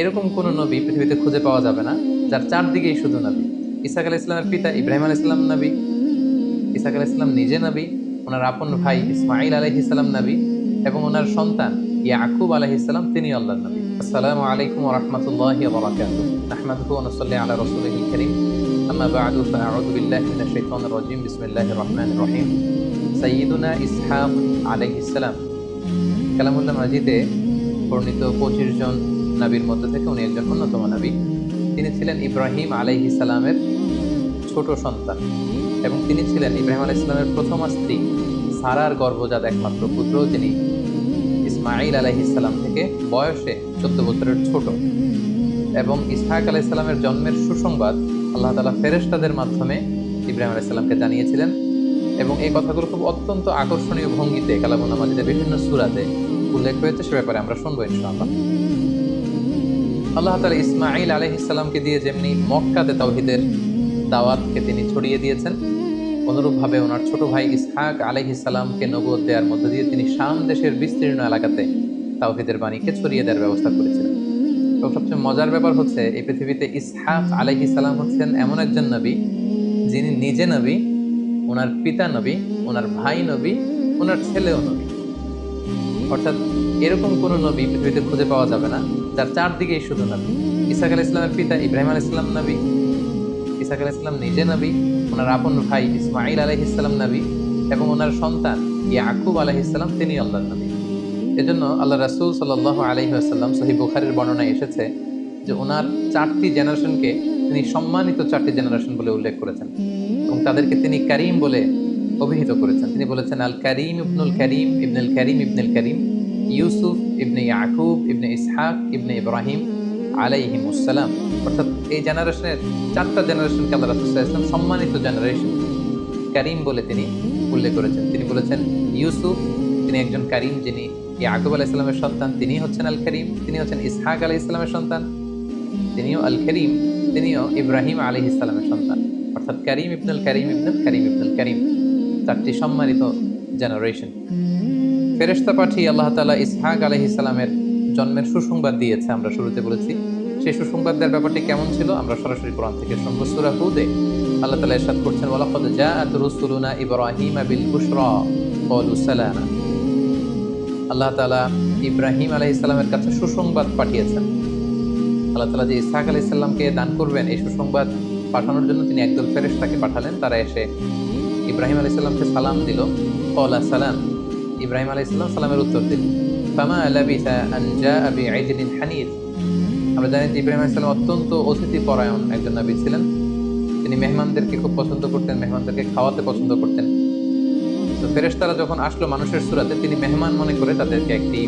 এরকম কোন নবী পৃথিবীতে খুঁজে পাওয়া যাবে না, যার চারদিকেই শুধু নবী। ইসাক আলাহ ইসলামের পিতা ইব্রাহিম আলাহ ইসলাম নবী, ইসাক আলাহ ইসলাম নিজে নবী, ওনার আপন ভাই ইসমাইল আলহি ইসলাম নবী, এবং ওনার সন্তান ইয়াকুব আলহি ইসলাম তিনি আল্লাহ নবী। আসসালামু আলাইকুম ওরহমতুল্লাহি ওবরাকাতুহু নাহমাদুহু ওয়া নুসাল্লি আলা রাসূলিহিল কারীম। বা'দু, ফাআউযু বিল্লাহি মিনাশ শাইতানির রাজীম। বিসমিল্লাহির রহমানির রহিম। সাইয়্যিদুনা ইসহাক আলাইহিস সালাম। কালামুল্লাহ মাজিদে বর্ণিত পঁচিশ জন নবীর মধ্যে থেকে উনি একজন অন্যতম নবী। তিনি ছিলেন ইব্রাহিম আলাইহি সালামের ছোট সন্তান এবং তিনি ছিলেন ইব্রাহিম আলাইহিস সালামের প্রথম স্ত্রী, সারার গর্ভজাত একমাত্র পুত্র তিনি ইসমাইল আলাইহিস সালাম থেকে বয়সে চোদ্দ বছরের ছোট। এবং ইসহাক আলাইহিস সালামের জন্মের সুসংবাদ আল্লাহ তালা ফেরেশতাদের মাধ্যমে ইব্রাহিম আলাইহিস সালামকে জানিয়েছিলেন এবং এই কথাগুলো খুব অত্যন্ত আকর্ষণীয় ভঙ্গিতে কালামুল আমাদের বিভিন্ন সুরাতে উল্লেখ হয়েছে সে ব্যাপারে আমরা শুনব ইনশাআল্লাহ। আল্লাহ তালা ইসমাইল আলহিসাল্লামকে দিয়ে যেমনি মক্কাতে তাওহিদের দাওয়াতকে তিনি ছড়িয়ে দিয়েছেন, অনুরূপভাবে ওনার ছোট ভাই ইসহাক আলহিসাল্লামকে নবদ দেওয়ার মধ্য দিয়ে তিনি শাম দেশের বিস্তীর্ণ এলাকাতে তাওহিদের বাণীকে ছড়িয়ে দেওয়ার ব্যবস্থা করেছিলেন। এবং সবচেয়ে মজার ব্যাপার হচ্ছে, এই পৃথিবীতে ইসহাক আলহিসাল্লাম হচ্ছেন এমন একজন নবী, যিনি নিজে নবী, ওনার পিতা নবী, ওনার ভাই নবী, ওনার ছেলেও নবী। অর্থাৎ এরকম কোন নবী পৃথিবীতে খুঁজে পাওয়া যাবে না। যার চারদিকেই শুধু নবী। ইসাক আল ইসলামের পিতা ইব্রাহিম আল ইসলাম নবী। ইসাক আল ইসলাম নিজে নবী। ওনার আপন ভাই ইসমাইল আলহ ইসলাম নবী এবং ওনার সন্তান ইয়াকুব আলহ ইসলাম তিনি আল্লাহ নবী। এজন্য আল্লাহ রাসুল সাল আলহি আসাল্লাম সহি বুখারের বর্ণনায় এসেছে যে ওনার চারটি জেনারেশনকে তিনি সম্মানিত চারটি জেনারেশন বলে উল্লেখ করেছেন এবং তাদেরকে তিনি কারিম বলে অভিহিত করেছেন। তিনি বলেছেন, আল করিম ইবনুল করিম ইবনুল করিম ইবনুল করিম। ইউসুফ, ইবনে ইয়াকুব, ইবনে ইসহাক, ইবনে ইব্রাহিম আলাইহিমুসালাম অর্থাৎ এই জেনারেশনের চারটা জেনারেশনকে আল্লাহ রাসুল্লাহ ইসলাম সম্মানিত জেনারেশন, করিম বলে তিনি উল্লেখ করেছেন। তিনি বলেছেন, ইউসুফ তিনি একজন করিম যিনি ইয়াকুব আলাহ ইসলামের সন্তান তিনি হচ্ছেন আল করিম তিনি হচ্ছেন ইসহাক আলাহ ইসলামের সন্তান, তিনিও আল করিম তিনিও ইব্রাহিম আলী ইসলামের সন্তান। অর্থাৎ করিম ইবনুল করিম ইবনুল করিম ইবনুল করিম। চারটি সম্মানিত জেনারেশন। ফেরেস্তা পাঠিয়ে আল্লাহ তালা ইসহাক আলহ ইসলামের জন্মের সুসংবাদ দিয়েছে, আমরা শুরুতে বলেছি। সেই সুসংবাদ দেওয়ার ব্যাপারটি কেমন ছিল, আমরা সরাসরি কোরআন থেকে শুনব সুরা হুদে। আল্লাহ তালা ইরশাদ করছেন, ওয়ালাকাদ জাআত রুসুলুনা ইব্রাহিম বিল বুশরা আল্লাহ তালা ইব্রাহিম আলাইহিস কাছে সুসংবাদ পাঠিয়েছেন। আল্লাহ তালা যে ইসহাক আলাইহিস সালামকে দান করবেন, এই সুসংবাদ পাঠানোর জন্য তিনি একদল ফেরেশতাকে পাঠালেন। তারা এসে ইব্রাহিম আলাইহিস সালামকে সালাম দিল। কলা সালাম। ইব্রাহিম আলাইহিস সালাম সালামের উত্তর দিল ফামা লাবিসা আন জাআ বিআজলিন হানিফ আমরা জানি যে ইব্রাহিম আলাইহিস সালাম অত্যন্ত অতিথি পরায়ণ একজন নবী ছিলেন। তিনি মেহমানদেরকে খুব পছন্দ করতেন, মেহমানদেরকে খাওয়াতে পছন্দ করতেন। তো ফেরেশতারা যখন আসলো মানুষের সুরাতে, তিনি মেহমান মনে করে তাদেরকে একটি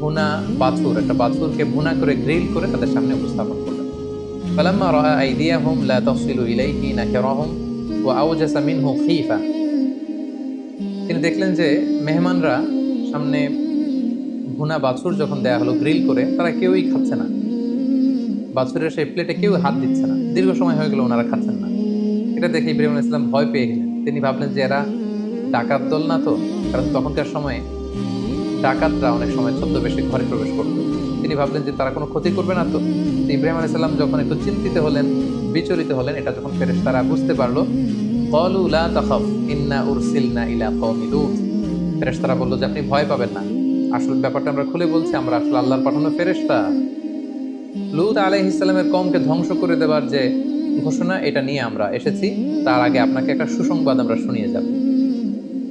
ভুনা বাছুর, একটা বাছুরকে ভুনা করে, গ্রিল করে তাদের সামনে উপস্থাপন করলেন। ফালাম্মা রাআ আইদিয়াহুম লা তাসিলু ইলাইহি নাকিরাহুম ওয়া আওজাসা মিনহু খীফা। তিনি দেখলেন যে মেহমানরা সামনে ভুনা বাছুর যখন দেয়া হলো গ্রিল করে, তারা কেউই খাচ্ছে না। বাছুরের সেই প্লেটে কেউ হাত দিচ্ছে না। দীর্ঘ সময় হয়ে গেল ওনারা খাচ্ছেন না। এটা দেখে ইব্রাহিম আলাইহিস সালাম ভয় পেয়ে গেলেন। তিনি ভাবলেন যে এরা ডাকাত দল না তো? কারণ তখনকার সময়ে ডাকাতরা অনেক সময় ছদ্মবেশে ঘরে প্রবেশ করতো। তিনি ভাবলেন যে তারা কোনো ক্ষতি করবে না তো? ইব্রাহিম আলাইহিস সালাম যখন একটু চিন্তিত হলেন, বিচলিত হলেন, এটা যখন ফেরেশ তারা বুঝতে পারল কলু লা তাখাফ ইন্না উরসিলনা ইলা কওমি লূত ফেরেশতারা বলল যে আপনি ভয় পাবেন না আসল ব্যাপারটা আমরা খুলে বলছি আমরা আসলে আল্লাহর পাঠানো ফেরেশতা লুত আলাইহিস সালামের কমকে ধ্বংস করে দেবার যে ঘোষণা এটা নিয়ে আমরা এসেছি তার আগে আপনাকে একটা সুসংবাদ আমরা শুনিয়ে যাব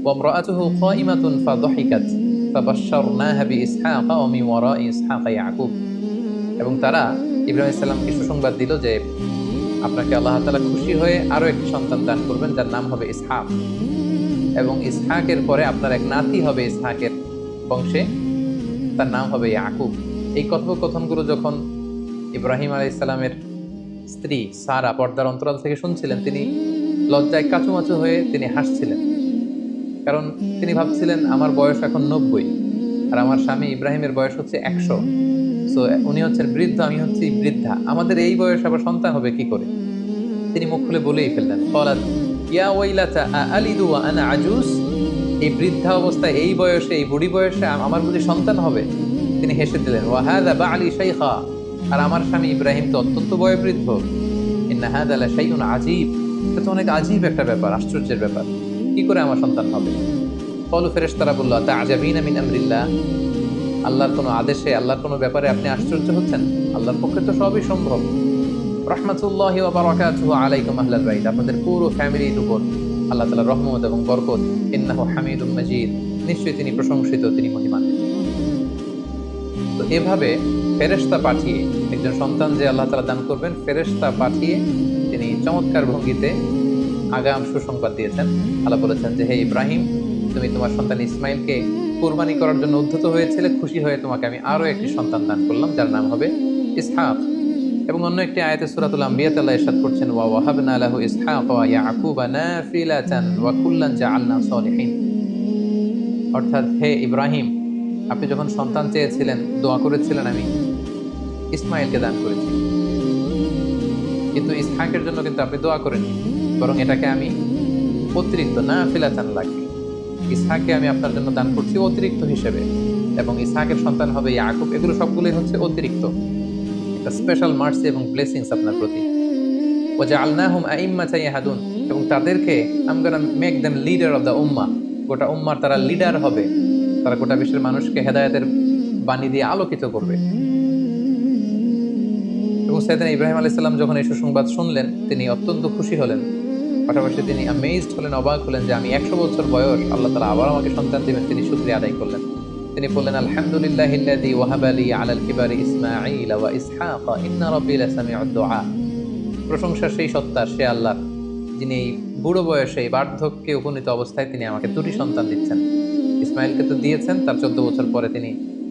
وامرأته قائمة فضحكت فبشرناها بإسحاق ومن وراء إسحاق يعقوب এবং তারা ইব্রাহিম ইসলামকে সুসংবাদ দিল যে আপনাকে আল্লাহ তালা খুশি হয়ে আরও একটি সন্তান দান করবেন, যার নাম হবে ইসহাক। এবং ইসহাকের পরে আপনার এক নাতি হবে ইসহাকের বংশে, তার নাম হবে ইয়াকুব। এই কথোপকথনগুলো যখন ইব্রাহিম আলাহ ইসলামের স্ত্রী সারা পর্দার অন্তরাল থেকে শুনছিলেন, তিনি লজ্জায় কাচুমাচু হয়ে তিনি হাসছিলেন। কারণ তিনি ভাবছিলেন, আমার বয়স এখন নব্বই, আর আমার স্বামী ইব্রাহিমের বয়স হচ্ছে একশো। সো উনি হচ্ছেন বৃদ্ধ, আমি হচ্ছি বৃদ্ধা। আমাদের এই বয়স আবার সন্তান হবে কি করে? তিনি মুখ খুলে বলেই ফেললেন, কলাত, ইয়া ওয়াইলাতা আলিদু আনা আজুস এই বৃদ্ধা অবস্থায় এই বয়সে, এই বুড়ি বয়সে আমার বুঝি সন্তান হবে, তিনি হেসে দিলেন ওয়াহাদা বা আলী শাইখা? আর আমার স্বামী ইব্রাহিম তো অত্যন্ত বয়োবৃদ্ধ। ইন্না হাদা লা শাইউন আজীব। এটা তো অনেক আজীব একটা ব্যাপার, আশ্চর্যের ব্যাপার। কি করে আমার সন্তান হবে? কলু ফেরেশতারা বলল তা আজাবিনা মিন আমরিল্লাহ? আল্লাহর কোনো আদেশে, আল্লাহর কোনো ব্যাপারে আপনি আশ্চর্য হচ্ছেন? আল্লাহর পক্ষে তো সবই সম্ভব। রহমাতুল্লাহি আলাইকুম আহলাল বাইত, আপনাদের পুরো ফ্যামিলির উপর আল্লাহ তালা রহমত এবং বরকত। ইন্নাহু হামিদুম মাজিদ, নিশ্চয়ই তিনি প্রশংসিত, তিনি মহিমান্বিত তো এভাবে ফেরেশতা পাঠিয়ে একজন সন্তান যে আল্লাহ তালা দান করবেন, ফেরেশতা পাঠিয়ে তিনি চমৎকার ভঙ্গিতে আগাম সুসংবাদ দিয়েছেন। আল্লাহ বলেছেন যে, হে ইব্রাহিম, তুমি তোমার সন্তান ইসমাইলকে কোরবানি করার জন্য উদ্ধত হয়েছিলে, খুশি হয়ে তোমাকে আমি আরও একটি সন্তান দান করলাম, যার নাম হবে ইসহাক। এবং অন্য একটি আয়াতে সূরাতুল আম্বিয়াতে আল্লাহ করছেন, ওয়া ওয়াহাবনা লাহু ইসহাক ওয়া ইয়াকুবা নাফিলাতান ওয়া কুল্লান জাআলনা সালিহিন। অর্থাৎ, হে ইব্রাহিম, আপনি যখন সন্তান চেয়েছিলেন, দোয়া করেছিলেন আমি ইসমাইলকে দান করেছি। কিন্তু ইসহাকের জন্য কিন্তু আপনি দোয়া করেননি, বরং এটাকে আমি অতিরিক্ত না ফিলাতান লাগে ইসহাককে আমি আপনার জন্য দান করছি অতিরিক্ত হিসেবে। এবং ইসহাকের সন্তান হবে ইয়াকুব। এগুলো সবগুলোই হচ্ছে অতিরিক্ত। একটা স্পেশাল মার্সি এবং ব্লেসিংস আপনার প্রতি। ও যে আল্লাহ আইম্মা চাই হাদুন এবং তাদেরকে I'm gonna make them leader of the উম্মা গোটা উম্মার তারা লিডার হবে। তারা গোটা বিশ্বের মানুষকে হেদায়তের বাণী দিয়ে আলোকিত করবে। এবং সেদিন ইব্রাহিম আলাইসাল্লাম যখন এই সুসংবাদ শুনলেন, তিনি অত্যন্ত খুশি হলেন। পাশাপাশি তিনি অ্যামেজড হলেন, অবাক হলেন যে আমি একশো বছর বয়স, আল্লাহ তালা আবার আমাকে সন্তান দিবেন, তিনি শুক্রিয়া আদায় করলেন। তিনি বললেন, আলহামদুলিল্লাহ ইল্লাযী ওয়াহাবা লি আলাল কিবারি ইসমাঈল ওয়া ইসহাক, ইন্না রাব্বি লাসামিউদ দুআ প্রশংসা সেই সত্তার, সে আল্লাহ যিনি এই বুড়ো বয়সে এই বার্ধক্যে উপনীত অবস্থায় তিনি আমাকে দুটি সন্তান দিচ্ছেন। ইসমাইলকে তো দিয়েছেন, তার চোদ্দ বছর পরে তিনি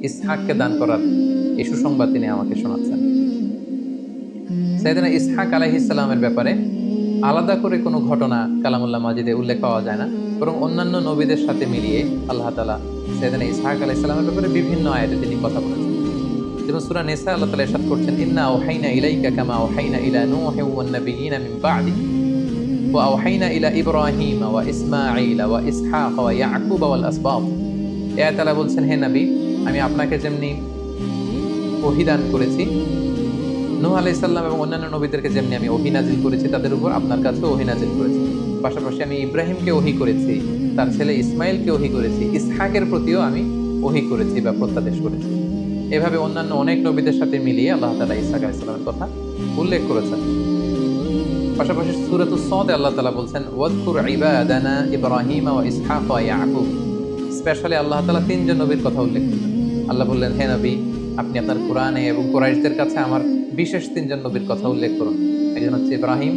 ইসহাককে দান করার এই সুসংবাদ তিনি আমাকে শোনাচ্ছেন। সাইদিনা ইসহাক আলাইহিসসালামের ব্যাপারে আলাদা করে কোনো ঘটনা কালামুল্লাহ মাজিদে উল্লেখ পাওয়া যায় না। বরং অন্যান্য নবীদের সাথে মিলিয়ে আল্লাহ তালা সাইদিনা ইসহাক আলাইহিসসালামের ব্যাপারে বিভিন্ন আয়াতে তিনি কথা বলেছেন। যেমন সূরা নিসা আল্লাহ তাআলা ইরশাদ করছেন ইন্না আওহাইনা ইলাইকা কামা আওহাইনা ইলা নূহ ওয়ান নাবিয়িনা মিন বা'দি। ওয়া আওহাইনা ইলা ইব্রাহিম ওয়া ইসমাঈল ওয়া ইসহাক ওয়া ইয়াকুব ওয়াল আসবাত এ আল্লাহ বলছেন হে নবী আমি আপনাকে যেমনি ওহিদান করেছি নূহ আলাইহিস সালাম এবং অন্যান্য নবীদেরকে যেমনি আমি ওহি নাজিল করেছি, তাদের উপর আপনার কাছেও ওহি নাজিল করেছি। পাশাপাশি আমি ইব্রাহিমকে ওহি করেছি, তার ছেলে ইসমাইলকে ওহি করেছি, ইসহাকের প্রতিও আমি ওহি করেছি বা প্রত্যাদেশ করেছি। এভাবে অন্যান্য অনেক নবীদের সাথে মিলিয়ে আল্লাহ তালা ইসহাক আলাইসালামের কথা উল্লেখ করেছেন। পাশাপাশি সুরাতুস সদে আল্লাহ তালা বলছেন ওয়াদকুর ইবাদানা ইব্রাহিম ওয়া ইসহাক ইয়াকুব। স্পেশালি আল্লাহ তালা তিনজন নবীর কথা উল্লেখ করলেন আল্লাহ বললেন, হে নবী আপনি আপনার কোরআনে এবং কোরাইশদের কাছে আমার বিশেষ তিনজন নবীর কথা উল্লেখ করুন। একজন হচ্ছে ইব্রাহিম,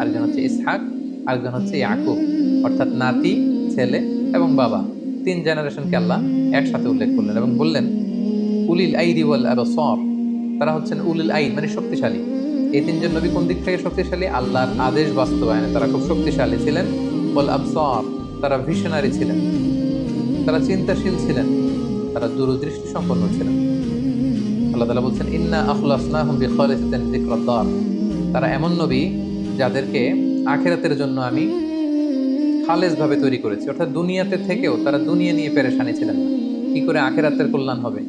আরেকজন হচ্ছে ইসহাক, আরেকজন হচ্ছে ইয়াকুব। অর্থাৎ নাতি, ছেলে এবং বাবা। তিন জেনারেশনকে আল্লাহ একসাথে উল্লেখ করলেন এবং বললেন, উলিল আইদি ওয়াল আবসর। তারা হচ্ছেন উলিল আইন মানে শক্তিশালী। এই তিনজন নবী কোন দিক থেকে শক্তিশালী? আল্লাহর আদেশ বাস্তবায়নে। তারা খুব শক্তিশালী ছিলেন। বল আবসর, তারা ভিশনারি ছিলেন। তারা চিন্তাশীল ছিলেন। তারা দূরদৃষ্টি সম্পন্ন ছিলেন। আল্লাহ তালা বলছেন, ইন্না আখলাসনাহুম বিখালিসাতিন যিকরাদ্দার। তারা এমন নবী যাদেরকে আখেরাতের জন্য আমি খালেজভাবে তৈরি করেছি। অর্থাৎ দুনিয়াতে থেকেও তারা দুনিয়া নিয়ে পেরেশানি ছিলেন না। কি করে আখেরাতের কল্যাণ হবে?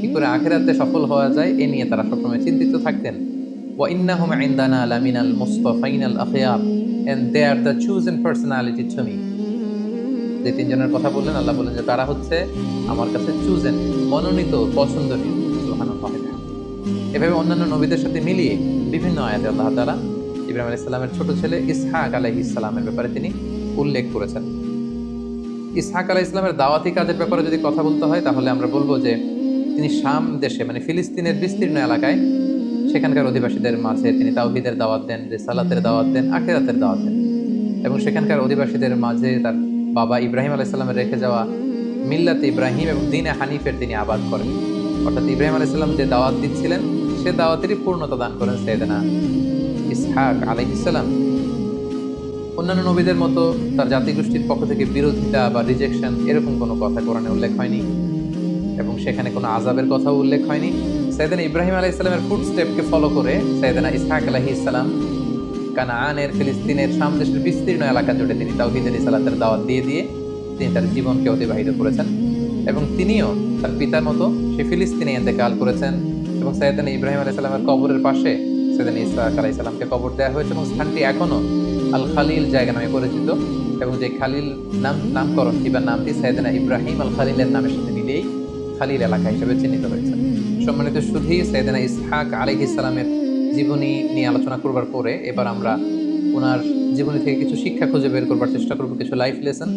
কি করে আখেরাতে সফল হওয়া যায়, এ নিয়ে তারা সবসময় চিন্তিত থাকতেন। ও ইন্নাহুম ইনদানা লামিনাল মুস্তাফাইনাল আখিয়ার। And they are the chosen personality to me যে তিনজনের কথা বললেন, আল্লাহ বললেন যে তারা হচ্ছে আমার কাছে চুজেন মনোনীত, পছন্দনীয়। সুবহানাল্লাহ এভাবে অন্যান্য নবীদের সাথে মিলিয়ে বিভিন্ন আয়াতে আল্লাহ তাআলা ইব্রাহিম আলাইহিস সালামের ছোট ছেলে ইসহাক আলাইহিস সালামের ব্যাপারে তিনি উল্লেখ করেছেন। ইসহাক আলাইহিস সালামের দাওয়াতি কাজের ব্যাপারে যদি কথা বলতে হয়, তাহলে আমরা বলব যে তিনি শাম দেশে মানে ফিলিস্তিনের বিস্তীর্ণ এলাকায় সেখানকার অধিবাসীদের মাঝে তিনি তাওহিদের দাওয়াত দেন, রিসালাতের দাওয়াত দেন, আখেরাতের দাওয়াত দেন। এবং সেখানকার অধিবাসীদের মাঝে তার বাবা ইব্রাহিম আলাইসাল্লামের রেখে যাওয়া মিল্লাতে ইব্রাহিম এবং দিনে হানিফের তিনি আবাদ করেন। অর্থাৎ ইব্রাহিম আলাইসাল্লাম যে দাওয়াত দিচ্ছিলেন, সে দাওয়াতেরই পূর্ণতা দান করেন সৈয়দনা ইসহাক আলাইহিসাল্লাম অন্যান্য নবীদের মতো তার জাতিগোষ্ঠীর পক্ষ থেকে বিরোধিতা বা রিজেকশন এরকম কোনো কথা কোরআনে উল্লেখ হয়নি এবং সেখানে কোনো আজাবের কথাও উল্লেখ হয়নি। সৈয়দানা ইব্রাহিম আলাহ ইসলামের ফুড স্টেপকে ফলো করে সৈয়দানা ইসহাক আলাহি ইসলাম কানানের, ফিলিস্তিনের শাম দেশের বিস্তীর্ণ এলাকা জুড়ে তিনি তাওহিদের ইসালাতের দাওয়াত দিয়ে দিয়ে তিনি তার জীবনকে অতিবাহিত করেছেন। এবং তিনিও তার পিতার মতো সে ফিলিস্তিনে ইন্তেকাল করেছেন এবং সৈয়দান ইব্রাহিম আলাইসাল্লামের কবরের পাশে সৈয়দান ইসরাক আলাইসাল্লামকে কবর দেওয়া হয়েছে এবং স্থানটি এখনও আল খালিল জায়গা নামে পরিচিত এবং যে খালিল নাম, নামকরণ কিংবা নামটি সৈয়দানা ইব্রাহিম আল খালিলের নামের সাথে মিলিয়েই খালিল এলাকা হিসেবে চিহ্নিত হয়েছে। সম্মানিত শুধু সৈয়দানা ইসহাক আলী ইসলামের জীবনী নিয়ে আলোচনা করবার পরে এবার আমরা ওনার জীবনী থেকে কিছু শিক্ষা খুঁজে বের করবার চেষ্টা করব, কিছু লাইফ লেসন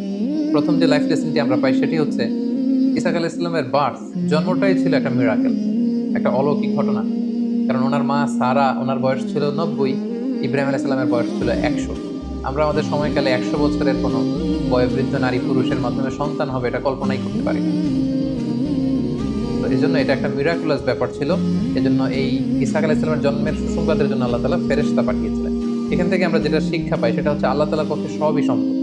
প্রথম যে লাইফ লেসনটি আমরা পাই সেটি হচ্ছে ইসাক আল ইসলামের বার্থ, জন্মটাই ছিল একটা মিরাকেল একটা অলৌকিক ঘটনা। কারণ ওনার মা সারা, ওনার বয়স ছিল নব্বই, ইব্রাহিম আলাহ ইসলামের বয়স ছিল একশো। আমরা আমাদের সময়কালে একশো বছরের কোনো বয়োবৃদ্ধ নারী পুরুষের মাধ্যমে সন্তান হবে এটা কল্পনাই করতে পারি এই জন্য এটা একটা মিরাকুলাস ব্যাপার ছিল। এজন্য এই ইসাক আলাহ ইসলামের জন্মের সুসংবাদের জন্য আল্লাহ তালা ফেরেস্তা পাঠিয়েছিলেন। এখান থেকে আমরা যেটা শিক্ষা পাই সেটা হচ্ছে আল্লাহ তালার পক্ষে সবই সম্ভব।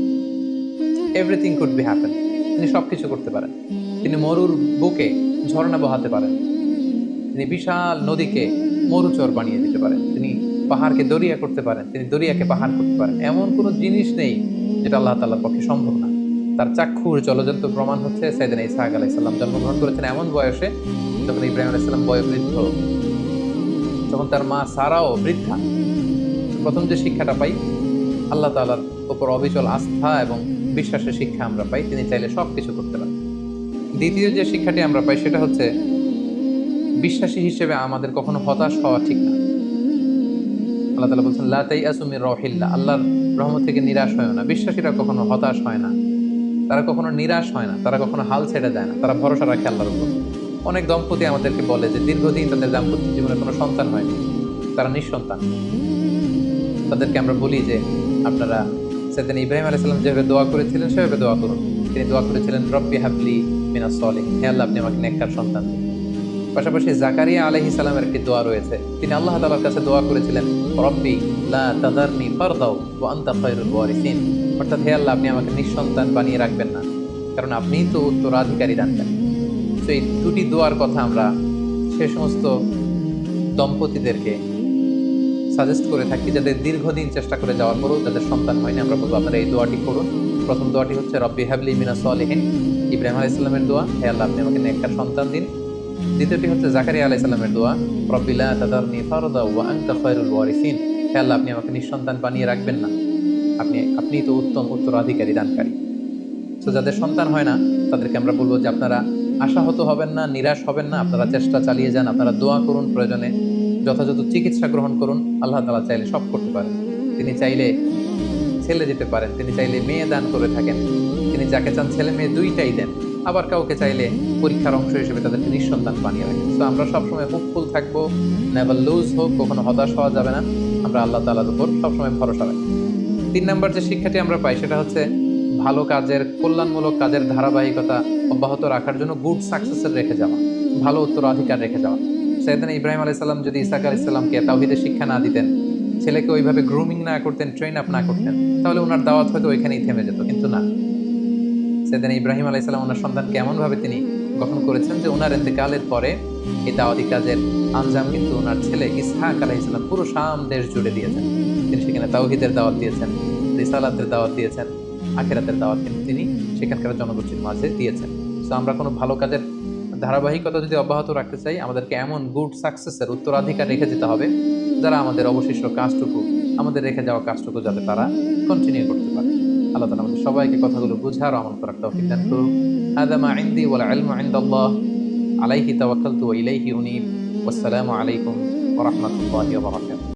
এভরিথিং কুড বি হ্যাপেন তিনি সব কিছু করতে পারেন। তিনি মরুর বুকে ঝর্ণা বহাতে পারেন। তিনি বিশাল নদীকে মরুচর বানিয়ে দিতে পারেন। তিনি পাহাড়কে দরিয়া করতে পারেন। তিনি দরিয়াকে পাহাড় করতে পারেন। এমন কোনো জিনিস নেই যেটা আল্লাহ তাল্লার পক্ষে সম্ভব না। তার চাক্ষুর জলজন্ত প্রমাণ হচ্ছে সাইদিন ইসাহাক আলাইসাল্লাম জন্মগ্রহণ করেছেন এমন বয়সে যখন ইব্রাহিম আলাইসাল্লাম বয়োবৃদ্ধ যখন তার মা সারাও বৃদ্ধা। প্রথম যে শিক্ষাটা পাই, আল্লাহ তালার উপর অবিচল আস্থা এবং বিশ্বাসের শিক্ষা আমরা পাই, তিনি চাইলে সব কিছু করতে পারেন। দ্বিতীয় যে শিক্ষাটি আমরা পাই সেটা হচ্ছে বিশ্বাসী হিসেবে আমাদের কখনো হতাশ হওয়া ঠিক না। আল্লাহ তালা বলছেন লাতাই আসুমির রহিল্লা আল্লাহর রহমত থেকে নিরাশ হয় না। বিশ্বাসীরা কখনো হতাশ হয় না। তারা কখনো নিরাশ হয় না। তারা কখনো হাল ছেড়ে দেয় না। তারা ভরসা রাখে আল্লাহর উপর। অনেক দম্পতি আমাদেরকে বলে যে, দীর্ঘদিন তাদের দাম্পত্য জীবনে কোনো সন্তান হয়নি। তারা নিঃসন্তান। তাদেরকে আমরা বলি যে, আপনারা সেদিন ইব্রাহিম আলাইসাল্লাম যেভাবে দোয়া করেছিলেন, সেভাবে দোয়া করুন। তিনি দোয়া করেছিলেন, রব্বি হাবলি মিনা সলে হে আল্লাহ আপনি আমাকে নেককার সন্তান। দিন পাশাপাশি জাকারিয়া আলহি সালামের একটি দোয়া রয়েছে। তিনি আল্লাহ তালার কাছে দোয়া করেছিলেন, রব্বি লা তাদারনি ওয়া আনতা খায়রুল ওয়ারিসিন। অর্থাৎ, হে আল্লাহ, আপনি আমাকে নিঃসন্তান বানিয়ে রাখবেন না, কারণ আপনিই তো উত্তরাধিকারী দানকারী। তো এই দুটি দোয়ার কথা আমরা সে সমস্ত দম্পতিদেরকে সাজেস্ট করে থাকি, যাদের দীর্ঘদিন চেষ্টা করে যাওয়ার পরেও তাদের সন্তান হয়নি। আমরা বলব, আপনারা এই দোয়াটি করুন। প্রথম দোয়াটি হচ্ছে, রব্বি হাবলি মিনা সলেহিন ইব্রাহিম আলাহ ইসলামের দোয়া, হে আল্লাহ, আপনি আমাকে নেককার সন্তান দিন। দ্বিতীয়টি হচ্ছে জাকারিয়া আলাহ ইসলামের দোয়া রব্বিলা তাদারনি ফারদা ওয়া আনতা খায়রুল ওয়ারিসিন। হে আল্লাহ, আপনি আমাকে নিঃসন্তান বানিয়ে রাখবেন না। আপনি আপনিই তো উত্তম উত্তরাধিকারী, দানকারী। তো যাদের সন্তান হয় না, তাদেরকে আমরা বলব যে আপনারা আশাহত হবেন না, নিরাশ হবেন না, আপনারা চেষ্টা চালিয়ে যান, আপনারা দোয়া করুন প্রয়োজনে। যথাযথ চিকিৎসা গ্রহণ করুন, আল্লাহ তালা চাইলে সব করতে পারেন। তিনি চাইলে ছেলে দিতে পারেন, তিনি চাইলে মেয়ে দান করে থাকেন। তিনি যাকে চান ছেলে মেয়ে দুইটাই দেন। আবার কাউকে চাইলে পরীক্ষার অংশ হিসেবে তাদেরকে নিঃসন্তান বানিয়ে রাখেন। তো আমরা সবসময় হোপফুল থাকব নেভার লুজ হোক, কখনো হতাশ হওয়া যাবে না। আমরা আল্লাহ তালার উপর সবসময় ভরসা রাখি। তিন নম্বর যে শিক্ষাটি আমরা পাই সেটা হচ্ছে ভালো কাজের, কল্যাণমূলক কাজের ধারাবাহিকতা অব্যাহত রাখার জন্য গুড সাকসেসের রেখে যাওয়া, ভালো উত্তরাধিকার রেখে যাওয়া। সৈয়দান ইব্রাহিম আলাইসাল্লাম যদি ইসাক আলি ইসলামকে তাওহিদের শিক্ষা না দিতেন, ছেলেকে ওইভাবে গ্রুমিং না করতেন ট্রেন আপ না করতেন, তাহলে ওনার দাওয়াত হয়তো ওইখানেই থেমে যেত, কিন্তু না। সৈয়দান ইব্রাহিম আলাইসাল্লাম ওনার সন্তানকে এমনভাবে তিনি গঠন করেছেন যে ওনার এতেকালের পরে এই দাওয়াতি কাজের আঞ্জাম কিন্তু ওনার ছেলে ইসহাক আলাইসাল্লাম পুরো শাম দেশ জুড়ে দিয়েছেন। তিনি সেখানে তাওহিদের দাওয়াত দিয়েছেন, রিসালাতের দাওয়াত দিয়েছেন, আখেরাতের দাওয়াত কিন্তু তিনি সেখানকার জনগোষ্ঠীর মাঝে দিয়েছেন। তো আমরা কোনো ভালো কাজের ধারাবাহিকতা যদি অব্যাহত রাখতে চাই, আমাদেরকে এমন গুড সাকসেসের উত্তরাধিকার রেখে যেতে হবে, যারা আমাদের অবশিষ্ট কাজটুকু, আমাদের রেখে যাওয়া কাজটুকু যাতে তারা কন্টিনিউ করতে পারে। আল্লাহ তালা আমাদের সবাইকে কথাগুলো বুঝার আমল করার তৌফিক দান করুন هذا ما عندي والعلم عند الله عليه توكلت وإليه أنيب والسلام عليكم ورحمة الله وبركاته